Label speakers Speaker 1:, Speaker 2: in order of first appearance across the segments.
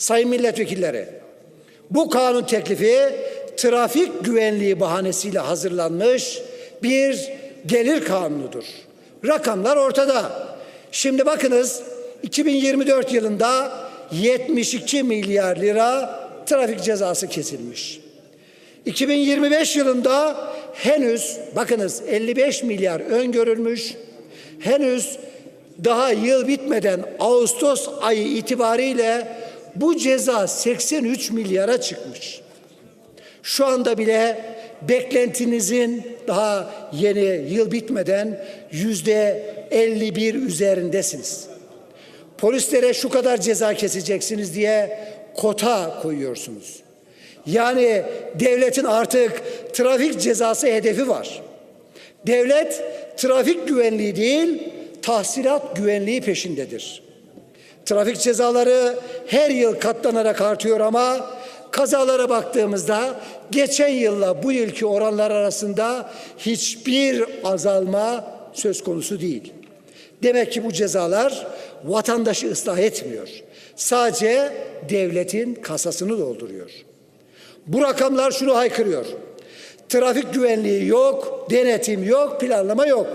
Speaker 1: Sayın milletvekilleri, bu kanun teklifi trafik güvenliği bahanesiyle hazırlanmış bir gelir kanunudur. Rakamlar ortada. Şimdi bakınız 2024 yılında 72 milyar lira trafik cezası kesilmiş. 2025 yılında henüz bakınız 55 milyar öngörülmüş. Henüz daha yıl bitmeden Ağustos ayı itibariyle bu ceza 83 milyara çıkmış. Şu anda bile beklentinizin daha yeni yıl bitmeden yüzde 51 üzerindesiniz. Polislere şu kadar ceza keseceksiniz diye kota koyuyorsunuz. Yani devletin artık trafik cezası hedefi var. Devlet trafik güvenliği değil, tahsilat güvenliği peşindedir. Trafik cezaları her yıl katlanarak artıyor ama kazalara baktığımızda geçen yılla bu yılki oranlar arasında hiçbir azalma söz konusu değil. Demek ki bu cezalar vatandaşı ıslah etmiyor. Sadece devletin kasasını dolduruyor. Bu rakamlar şunu haykırıyor. Trafik güvenliği yok, denetim yok, planlama yok.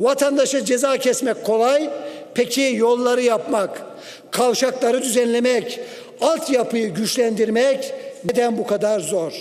Speaker 1: Vatandaşa ceza kesmek kolay, peki yolları yapmak, kavşakları düzenlemek, altyapıyı güçlendirmek neden bu kadar zor?